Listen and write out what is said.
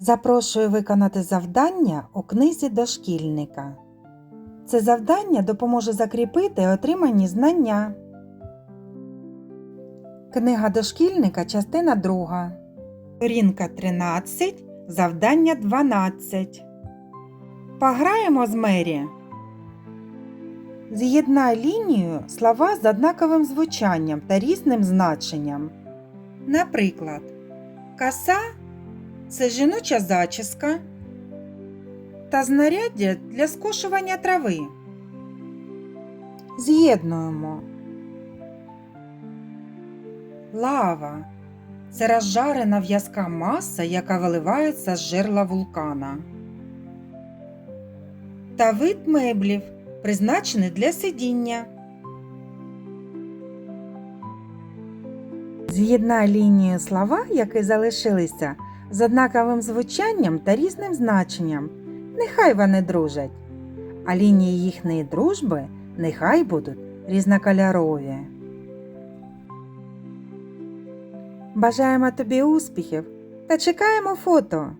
Запрошую виконати завдання у книзі дошкільника. Це завдання допоможе закріпити отримані знання. Книга дошкільника, частина 2. Сторінка 13, завдання 12. Пограємо з Мері. З'єднай лінію слова з однаковим звучанням та різним значенням. Наприклад, коса це жіноча зачіска та знаряддя для скошування трави. З'єднуємо. Лава це розжарена в'язка маса, яка виливається з жерла вулкана. Та вид меблів, призначений для сидіння. З'єднай лінію слова, які залишилися, з однаковим звучанням та різним значенням. Нехай вони дружать, а лінії їхньої дружби нехай будуть різнокольорові. Бажаємо тобі успіхів та чекаємо фото.